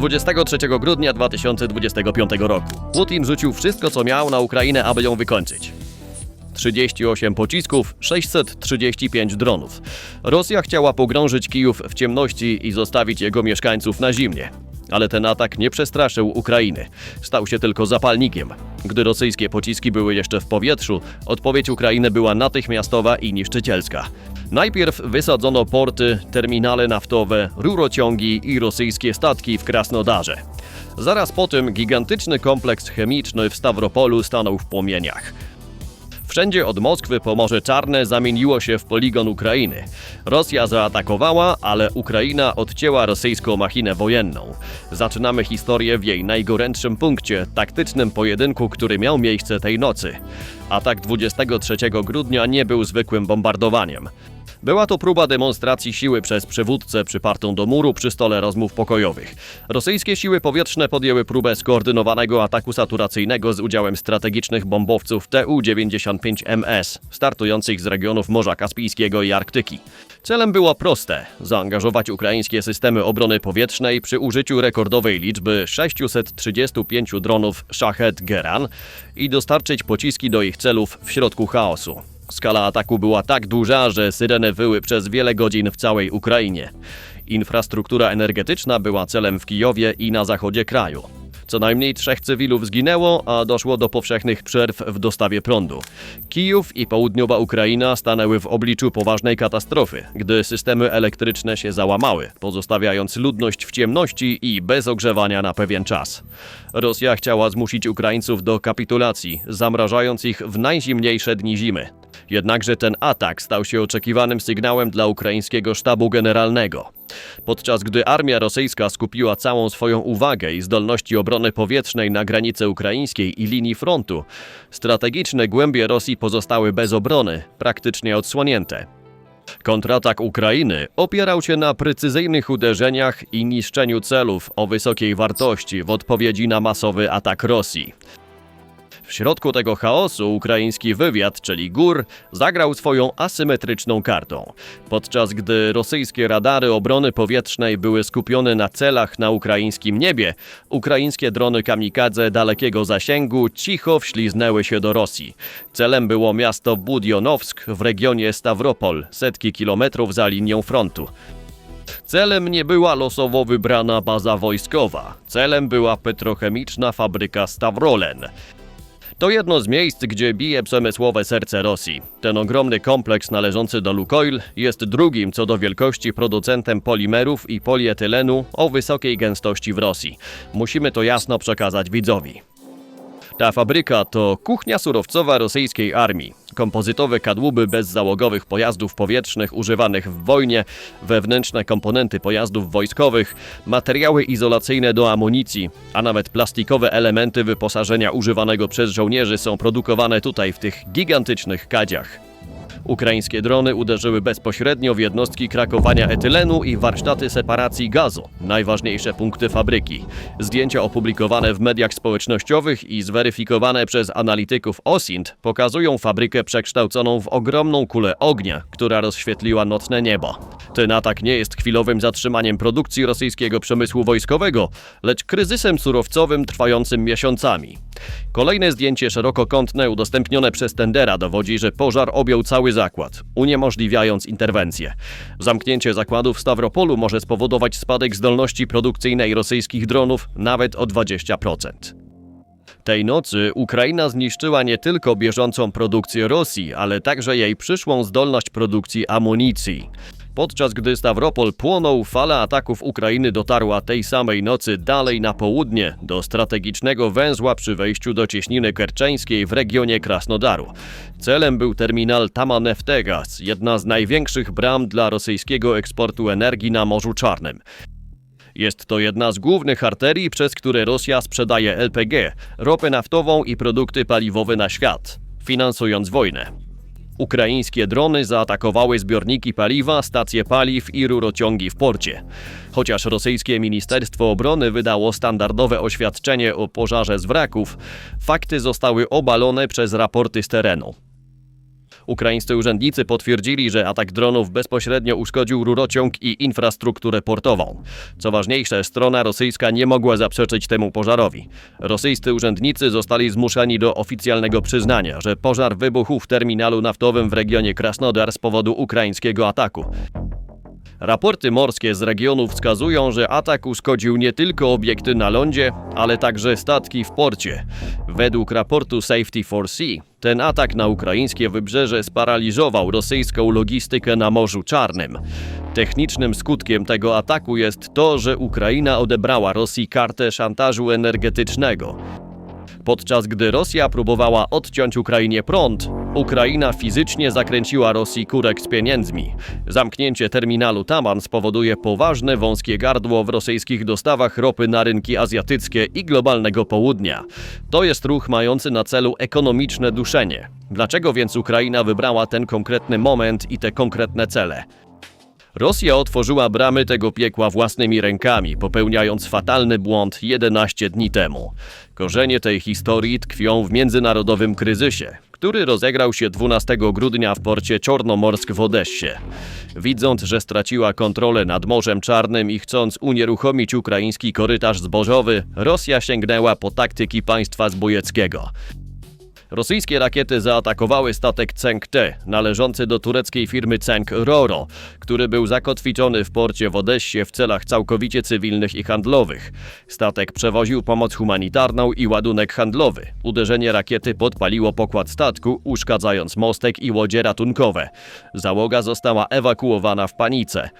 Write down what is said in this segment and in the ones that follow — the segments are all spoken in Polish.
23 grudnia 2025 roku. Putin rzucił wszystko, co miał na Ukrainę, aby ją wykończyć. 38 pocisków, 635 dronów. Rosja chciała pogrążyć Kijów w ciemności i zostawić jego mieszkańców na zimnie. Ale ten atak nie przestraszył Ukrainy. Stał się tylko zapalnikiem. Gdy rosyjskie pociski były jeszcze w powietrzu, odpowiedź Ukrainy była natychmiastowa i niszczycielska. Najpierw wysadzono porty, terminale naftowe, rurociągi i rosyjskie statki w Krasnodarze. Zaraz po tym gigantyczny kompleks chemiczny w Stawropolu stanął w płomieniach. Wszędzie od Moskwy po Morze Czarne zamieniło się w poligon Ukrainy. Rosja zaatakowała, ale Ukraina odcięła rosyjską machinę wojenną. Zaczynamy historię w jej najgorętszym punkcie, taktycznym pojedynku, który miał miejsce tej nocy. Atak 23 grudnia nie był zwykłym bombardowaniem. Była to próba demonstracji siły przez przywódcę przypartą do muru przy stole rozmów pokojowych. Rosyjskie siły powietrzne podjęły próbę skoordynowanego ataku saturacyjnego z udziałem strategicznych bombowców Tu-95MS, startujących z regionów Morza Kaspijskiego i Arktyki. Celem było proste: zaangażować ukraińskie systemy obrony powietrznej przy użyciu rekordowej liczby 635 dronów Shahed Geran i dostarczyć pociski do ich celów w środku chaosu. Skala ataku była tak duża, że syreny wyły przez wiele godzin w całej Ukrainie. Infrastruktura energetyczna była celem w Kijowie i na zachodzie kraju. Co najmniej trzech cywilów zginęło, a doszło do powszechnych przerw w dostawie prądu. Kijów i południowa Ukraina stanęły w obliczu poważnej katastrofy, gdy systemy elektryczne się załamały, pozostawiając ludność w ciemności i bez ogrzewania na pewien czas. Rosja chciała zmusić Ukraińców do kapitulacji, zamrażając ich w najzimniejsze dni zimy. Jednakże ten atak stał się oczekiwanym sygnałem dla ukraińskiego sztabu generalnego. Podczas gdy armia rosyjska skupiła całą swoją uwagę i zdolności obrony powietrznej na granicy ukraińskiej i linii frontu, strategiczne głębie Rosji pozostały bez obrony, praktycznie odsłonięte. Kontratak Ukrainy opierał się na precyzyjnych uderzeniach i niszczeniu celów o wysokiej wartości w odpowiedzi na masowy atak Rosji. W środku tego chaosu ukraiński wywiad, czyli GUR, zagrał swoją asymetryczną kartą. Podczas gdy rosyjskie radary obrony powietrznej były skupione na celach na ukraińskim niebie, ukraińskie drony kamikadze dalekiego zasięgu cicho wśliznęły się do Rosji. Celem było miasto Budionowsk w regionie Stawropol, setki kilometrów za linią frontu. Celem nie była losowo wybrana baza wojskowa. Celem była petrochemiczna fabryka Stawrolen. To jedno z miejsc, gdzie bije przemysłowe serce Rosji. Ten ogromny kompleks należący do Lukoil jest drugim co do wielkości producentem polimerów i polietylenu o wysokiej gęstości w Rosji. Musimy to jasno przekazać widzowi. Ta fabryka to kuchnia surowcowa rosyjskiej armii. Kompozytowe kadłuby bezzałogowych pojazdów powietrznych używanych w wojnie, wewnętrzne komponenty pojazdów wojskowych, materiały izolacyjne do amunicji, a nawet plastikowe elementy wyposażenia używanego przez żołnierzy są produkowane tutaj w tych gigantycznych kadziach. Ukraińskie drony uderzyły bezpośrednio w jednostki krakowania etylenu i warsztaty separacji gazu, najważniejsze punkty fabryki. Zdjęcia opublikowane w mediach społecznościowych i zweryfikowane przez analityków OSINT pokazują fabrykę przekształconą w ogromną kulę ognia, która rozświetliła nocne niebo. Ten atak nie jest chwilowym zatrzymaniem produkcji rosyjskiego przemysłu wojskowego, lecz kryzysem surowcowym trwającym miesiącami. Kolejne zdjęcie szerokokątne udostępnione przez Tendera dowodzi, że pożar objął cały zakład, uniemożliwiając interwencję. Zamknięcie zakładu w Stawropolu może spowodować spadek zdolności produkcyjnej rosyjskich dronów nawet o 20%. Tej nocy Ukraina zniszczyła nie tylko bieżącą produkcję Rosji, ale także jej przyszłą zdolność produkcji amunicji. Podczas gdy Stawropol płonął, fala ataków Ukrainy dotarła tej samej nocy dalej na południe, do strategicznego węzła przy wejściu do cieśniny kerczeńskiej w regionie Krasnodaru. Celem był terminal Tamaneftegas, jedna z największych bram dla rosyjskiego eksportu energii na Morzu Czarnym. Jest to jedna z głównych arterii, przez które Rosja sprzedaje LPG, ropę naftową i produkty paliwowe na świat, finansując wojnę. Ukraińskie drony zaatakowały zbiorniki paliwa, stacje paliw i rurociągi w porcie. Chociaż rosyjskie Ministerstwo Obrony wydało standardowe oświadczenie o pożarze z wraków, fakty zostały obalone przez raporty z terenu. Ukraińscy urzędnicy potwierdzili, że atak dronów bezpośrednio uszkodził rurociąg i infrastrukturę portową. Co ważniejsze, strona rosyjska nie mogła zaprzeczyć temu pożarowi. Rosyjscy urzędnicy zostali zmuszeni do oficjalnego przyznania, że pożar wybuchł w terminalu naftowym w regionie Krasnodar z powodu ukraińskiego ataku. Raporty morskie z regionu wskazują, że atak uszkodził nie tylko obiekty na lądzie, ale także statki w porcie. Według raportu Safety for Sea, ten atak na ukraińskie wybrzeże sparaliżował rosyjską logistykę na Morzu Czarnym. Technicznym skutkiem tego ataku jest to, że Ukraina odebrała Rosji kartę szantażu energetycznego. Podczas gdy Rosja próbowała odciąć Ukrainie prąd, Ukraina fizycznie zakręciła Rosji kurek z pieniędzmi. Zamknięcie terminalu Taman spowoduje poważne wąskie gardło w rosyjskich dostawach ropy na rynki azjatyckie i globalnego południa. To jest ruch mający na celu ekonomiczne duszenie. Dlaczego więc Ukraina wybrała ten konkretny moment i te konkretne cele? Rosja otworzyła bramy tego piekła własnymi rękami, popełniając fatalny błąd 11 dni temu. Korzenie tej historii tkwią w międzynarodowym kryzysie, który rozegrał się 12 grudnia w porcie Czornomorsk w Odessie. Widząc, że straciła kontrolę nad Morzem Czarnym i chcąc unieruchomić ukraiński korytarz zbożowy, Rosja sięgnęła po taktyki państwa zbójeckiego. Rosyjskie rakiety zaatakowały statek Cenk-T, należący do tureckiej firmy Cenk Roro, który był zakotwiczony w porcie w Odessie w celach całkowicie cywilnych i handlowych. Statek przewoził pomoc humanitarną i ładunek handlowy. Uderzenie rakiety podpaliło pokład statku, uszkadzając mostek i łodzie ratunkowe. Załoga została ewakuowana w panice.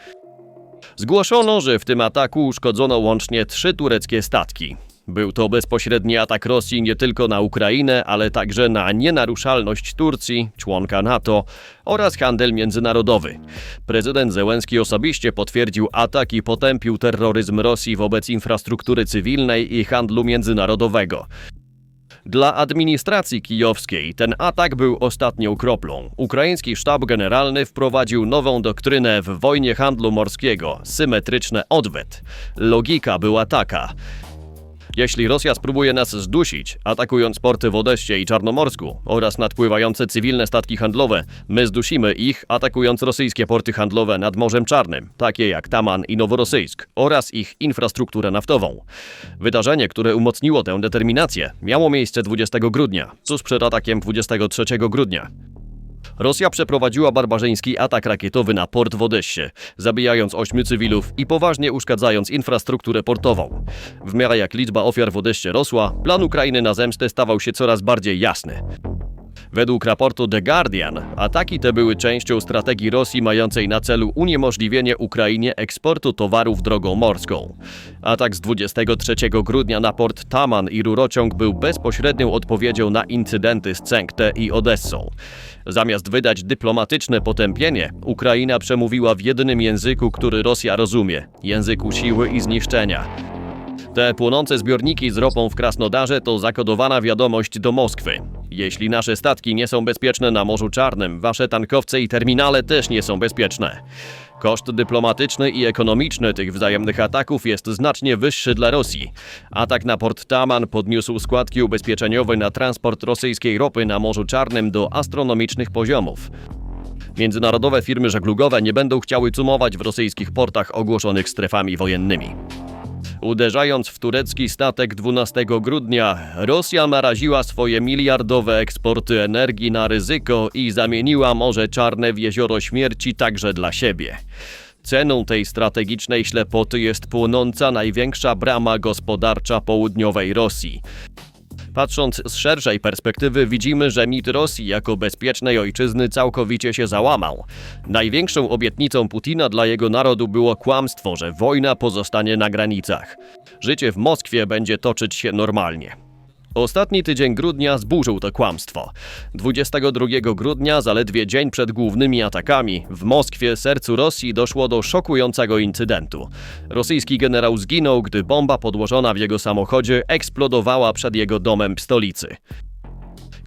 Zgłoszono, że w tym ataku uszkodzono łącznie trzy tureckie statki. Był to bezpośredni atak Rosji nie tylko na Ukrainę, ale także na nienaruszalność Turcji, członka NATO oraz handel międzynarodowy. Prezydent Zełenski osobiście potwierdził atak i potępił terroryzm Rosji wobec infrastruktury cywilnej i handlu międzynarodowego. Dla administracji kijowskiej ten atak był ostatnią kroplą. Ukraiński sztab generalny wprowadził nową doktrynę w wojnie handlu morskiego symetryczne odwet. Logika była taka. Jeśli Rosja spróbuje nas zdusić, atakując porty w Odessie i Czarnomorsku oraz nadpływające cywilne statki handlowe, my zdusimy ich, atakując rosyjskie porty handlowe nad Morzem Czarnym, takie jak Taman i Noworosyjsk, oraz ich infrastrukturę naftową. Wydarzenie, które umocniło tę determinację, miało miejsce 20 grudnia, tuż przed atakiem 23 grudnia. Rosja przeprowadziła barbarzyński atak rakietowy na port w Odessie, zabijając ośmiu cywilów i poważnie uszkadzając infrastrukturę portową. W miarę jak liczba ofiar w Odessie rosła, plan Ukrainy na zemstę stawał się coraz bardziej jasny. Według raportu The Guardian, ataki te były częścią strategii Rosji mającej na celu uniemożliwienie Ukrainie eksportu towarów drogą morską. Atak z 23 grudnia na port Taman i rurociąg był bezpośrednią odpowiedzią na incydenty z Cenkte i Odessą. Zamiast wydać dyplomatyczne potępienie, Ukraina przemówiła w jedynym języku, który Rosja rozumie języku siły i zniszczenia. Te płonące zbiorniki z ropą w Krasnodarze to zakodowana wiadomość do Moskwy. Jeśli nasze statki nie są bezpieczne na Morzu Czarnym, wasze tankowce i terminale też nie są bezpieczne. Koszt dyplomatyczny i ekonomiczny tych wzajemnych ataków jest znacznie wyższy dla Rosji. Atak na port Taman podniósł składki ubezpieczeniowe na transport rosyjskiej ropy na Morzu Czarnym do astronomicznych poziomów. Międzynarodowe firmy żeglugowe nie będą chciały cumować w rosyjskich portach ogłoszonych strefami wojennymi. Uderzając w turecki statek 12 grudnia, Rosja naraziła swoje miliardowe eksporty energii na ryzyko i zamieniła Morze Czarne w jezioro śmierci także dla siebie. Ceną tej strategicznej ślepoty jest płonąca największa brama gospodarcza południowej Rosji. Patrząc z szerszej perspektywy, widzimy, że mit Rosji jako bezpiecznej ojczyzny całkowicie się załamał. Największą obietnicą Putina dla jego narodu było kłamstwo, że wojna pozostanie na granicach. Życie w Moskwie będzie toczyć się normalnie. Ostatni tydzień grudnia zburzył to kłamstwo. 22 grudnia, zaledwie dzień przed głównymi atakami, w Moskwie, sercu Rosji, doszło do szokującego incydentu. Rosyjski generał zginął, gdy bomba podłożona w jego samochodzie eksplodowała przed jego domem w stolicy.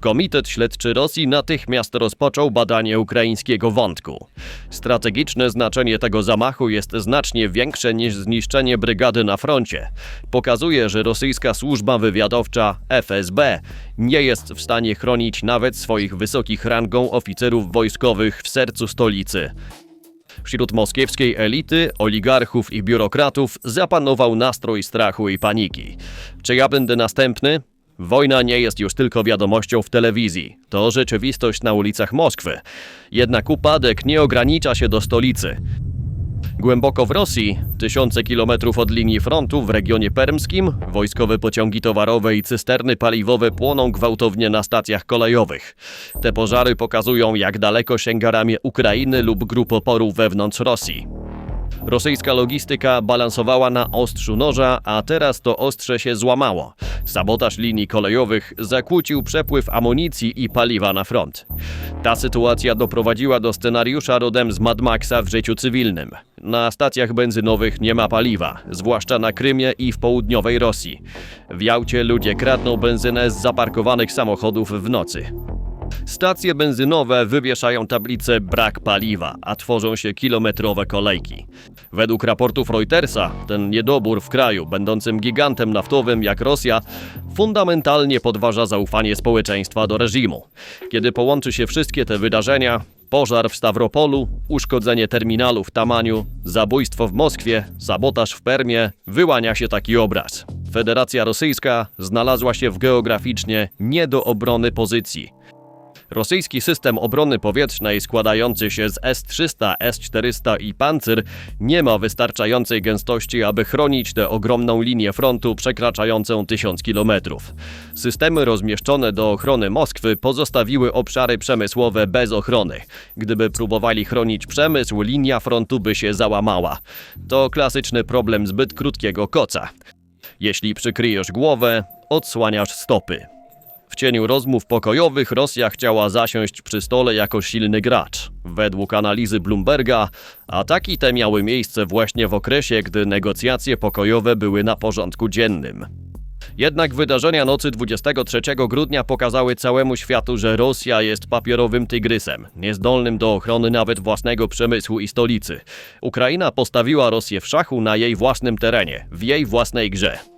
Komitet Śledczy Rosji natychmiast rozpoczął badanie ukraińskiego wątku. Strategiczne znaczenie tego zamachu jest znacznie większe niż zniszczenie brygady na froncie. Pokazuje, że rosyjska służba wywiadowcza FSB nie jest w stanie chronić nawet swoich wysokich rangą oficerów wojskowych w sercu stolicy. Wśród moskiewskiej elity, oligarchów i biurokratów zapanował nastrój strachu i paniki. Czy ja będę następny? Wojna nie jest już tylko wiadomością w telewizji. To rzeczywistość na ulicach Moskwy. Jednak upadek nie ogranicza się do stolicy. Głęboko w Rosji, tysiące kilometrów od linii frontu w regionie permskim, wojskowe pociągi towarowe i cysterny paliwowe płoną gwałtownie na stacjach kolejowych. Te pożary pokazują, jak daleko sięga ramię Ukrainy lub grup oporu wewnątrz Rosji. Rosyjska logistyka balansowała na ostrzu noża, a teraz to ostrze się złamało. Sabotaż linii kolejowych zakłócił przepływ amunicji i paliwa na front. Ta sytuacja doprowadziła do scenariusza rodem z Mad Maxa w życiu cywilnym. Na stacjach benzynowych nie ma paliwa, zwłaszcza na Krymie i w południowej Rosji. W Jałcie ludzie kradną benzynę z zaparkowanych samochodów w nocy. Stacje benzynowe wywieszają tablice brak paliwa, a tworzą się kilometrowe kolejki. Według raportów Reutersa, ten niedobór w kraju, będącym gigantem naftowym jak Rosja, fundamentalnie podważa zaufanie społeczeństwa do reżimu. Kiedy połączy się wszystkie te wydarzenia, pożar w Stawropolu, uszkodzenie terminalu w Tamaniu, zabójstwo w Moskwie, sabotaż w Permie, wyłania się taki obraz. Federacja Rosyjska znalazła się w geograficznie nie do obrony pozycji. Rosyjski system obrony powietrznej składający się z S-300, S-400 i Pancyr nie ma wystarczającej gęstości, aby chronić tę ogromną linię frontu przekraczającą tysiąc kilometrów. Systemy rozmieszczone do ochrony Moskwy pozostawiły obszary przemysłowe bez ochrony. Gdyby próbowali chronić przemysł, linia frontu by się załamała. To klasyczny problem zbyt krótkiego koca. Jeśli przykryjesz głowę, odsłaniasz stopy. W cieniu rozmów pokojowych Rosja chciała zasiąść przy stole jako silny gracz. Według analizy Bloomberga, ataki te miały miejsce właśnie w okresie, gdy negocjacje pokojowe były na porządku dziennym. Jednak wydarzenia nocy 23 grudnia pokazały całemu światu, że Rosja jest papierowym tygrysem, niezdolnym do ochrony nawet własnego przemysłu i stolicy. Ukraina postawiła Rosję w szachu na jej własnym terenie, w jej własnej grze.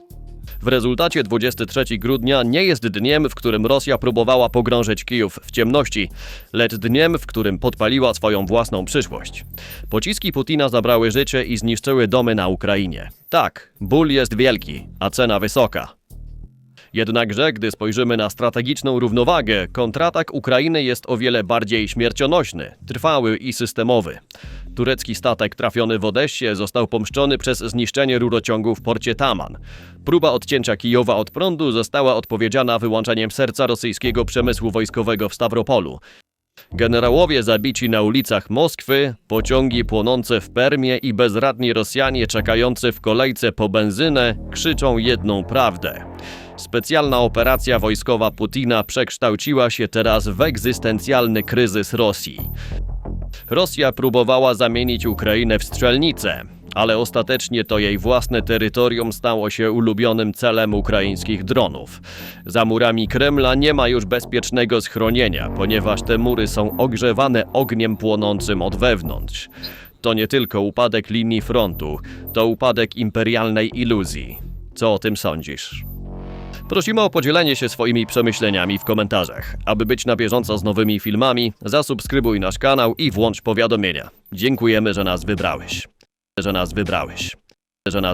W rezultacie 23 grudnia nie jest dniem, w którym Rosja próbowała pogrążyć Kijów w ciemności, lecz dniem, w którym podpaliła swoją własną przyszłość. Pociski Putina zabrały życie i zniszczyły domy na Ukrainie. Tak, ból jest wielki, a cena wysoka. Jednakże, gdy spojrzymy na strategiczną równowagę, kontratak Ukrainy jest o wiele bardziej śmiercionośny, trwały i systemowy. Turecki statek trafiony w Odessie został pomszczony przez zniszczenie rurociągu w porcie Taman. Próba odcięcia Kijowa od prądu została odpowiedziana wyłączeniem serca rosyjskiego przemysłu wojskowego w Stawropolu. Generałowie zabici na ulicach Moskwy, pociągi płonące w Permie i bezradni Rosjanie czekający w kolejce po benzynę krzyczą jedną prawdę. Specjalna operacja wojskowa Putina przekształciła się teraz w egzystencjalny kryzys Rosji. Rosja próbowała zamienić Ukrainę w strzelnicę, ale ostatecznie to jej własne terytorium stało się ulubionym celem ukraińskich dronów. Za murami Kremla nie ma już bezpiecznego schronienia, ponieważ te mury są ogrzewane ogniem płonącym od wewnątrz. To nie tylko upadek linii frontu, to upadek imperialnej iluzji. Co o tym sądzisz? Prosimy o podzielenie się swoimi przemyśleniami w komentarzach. Aby być na bieżąco z nowymi filmami, zasubskrybuj nasz kanał i włącz powiadomienia. Dziękujemy, że nas wybrałeś. Że nas wybrałeś. Że nas